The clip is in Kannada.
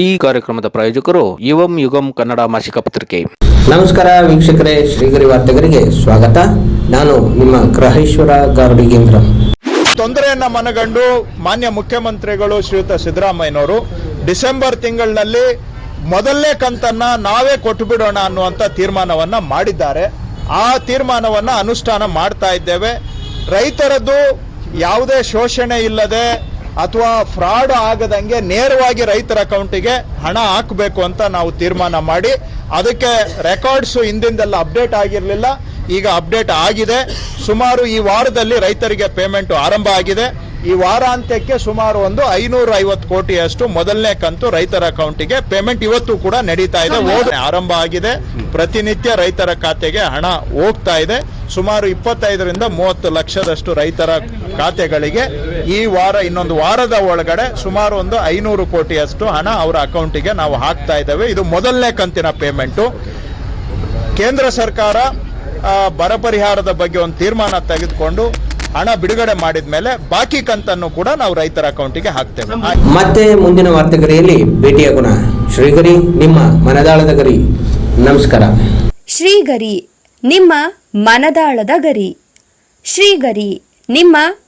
ಈ ಕಾರ್ಯಕ್ರಮದ ಪ್ರಾಯೋಜಕರು ಯುವಂ ಯುಗಂ ಕನ್ನಡ ಮಾಸಿಕ ಪತ್ರಿಕೆ. ನಮಸ್ಕಾರ ವೀಕ್ಷಕರೇ ಶ್ರೀಗರಿ ವಾರ್ತೆಗರಿಗೆ ಸ್ವಾಗತ. ನಾನು ನಿಮ್ಮ ಗ್ರಹೇಶ್ವರ ಗಾರುಡಿಗೇಂದ್ರ. ತೊಂದರೆಯನ್ನ ಮನಗಂಡು ಮಾನ್ಯ ಮುಖ್ಯಮಂತ್ರಿಗಳು ಶ್ರೀಯುತ ಸಿದ್ದರಾಮಯ್ಯನವರು ಡಿಸೆಂಬರ್ ತಿಂಗಳಿನಲ್ಲಿ ಮೊದಲನೇ ಕಂತನ್ನ ನಾವೇ ಕೊಟ್ಟು ಬಿಡೋಣ ಅನ್ನುವಂಥ ತೀರ್ಮಾನವನ್ನ ಮಾಡಿದ್ದಾರೆ. ಆ ತೀರ್ಮಾನವನ್ನ ಅನುಷ್ಠಾನ ಮಾಡ್ತಾ ಇದ್ದೇವೆ. ರೈತರದ್ದು ಯಾವುದೇ ಶೋಷಣೆ ಇಲ್ಲದೆ ಅಥವಾ ಫ್ರಾಡ್ ಆಗದಂಗೆ ನೇರವಾಗಿ ರೈತರ ಅಕೌಂಟಿಗೆ ಹಣ ಹಾಕಬೇಕು ಅಂತ ನಾವು ತೀರ್ಮಾನ ಮಾಡಿ ಅದಕ್ಕೆ ರೆಕಾರ್ಡ್ಸು ಹಿಂದಿಂದೆಲ್ಲ ಅಪ್ಡೇಟ್ ಆಗಿರಲಿಲ್ಲ. ಈಗ ಅಪ್ಡೇಟ್ ಆಗಿದೆ. ಸುಮಾರು ಈ ವಾರದಲ್ಲಿ ರೈತರಿಗೆ ಪೇಮೆಂಟ್ ಆರಂಭ ಆಗಿದೆ. ಈ ವಾರಾಂತ್ಯಕ್ಕೆ ಸುಮಾರು ಒಂದು ಐನೂರ ಐವತ್ತು ಕೋಟಿಯಷ್ಟು ಮೊದಲನೇ ಕಂತು ರೈತರ ಅಕೌಂಟಿಗೆ ಪೇಮೆಂಟ್ ಇವತ್ತು ಕೂಡ ನಡೀತಾ ಇದೆ. ಆರಂಭ ಆಗಿದೆ. ಪ್ರತಿನಿತ್ಯ ರೈತರ ಖಾತೆಗೆ ಹಣ ಹೋಗ್ತಾ ಇದೆ. ಸುಮಾರು ಇಪ್ಪತ್ತೈದರಿಂದ ಮೂವತ್ತು ಲಕ್ಷದಷ್ಟು ರೈತರ ಖಾತೆಗಳಿಗೆ ಈ ವಾರ ಇನ್ನೊಂದು ವಾರದ ಒಳಗಡೆ ಸುಮಾರು ಒಂದು ಐನೂರು ಕೋಟಿಯಷ್ಟು ಹಣ ಅವರ ಅಕೌಂಟಿಗೆ ನಾವು ಹಾಕ್ತಾ ಇದ್ದೇವೆ. ಇದು ಮೊದಲನೇ ಕಂತಿನ ಪೇಮೆಂಟು. ಕೇಂದ್ರ ಸರ್ಕಾರ ಆ, ಬರ ಪರಿಹಾರದ ಬಗ್ಗೆ ಒಂದು ತೀರ್ಮಾನ ತೆಗೆದುಕೊಂಡು ಹಣ ಬಿಡುಗಡೆ ಮಾಡಿದ ಮೇಲೆ ಬಾಕಿ ಕಂತನ್ನು ಕೂಡ ನಾವು ರೈತರ ಅಕೌಂಟಿಗೆ ಹಾಕ್ತೇವೆ. ಮತ್ತೆ ಮುಂದಿನ ವಾರ್ತೆಗರಿಯಲ್ಲಿ ಭೇಟಿಯಾಗೋಣ. ಶ್ರೀಗರಿ ನಿಮ್ಮ ಮನದಾಳದ ಗರಿ. ನಮಸ್ಕಾರ. ಶ್ರೀಗರಿ ನಿಮ್ಮ ಮನದಾಳದ ಗರಿ. ಶ್ರೀಗರಿ ನಿಮ್ಮ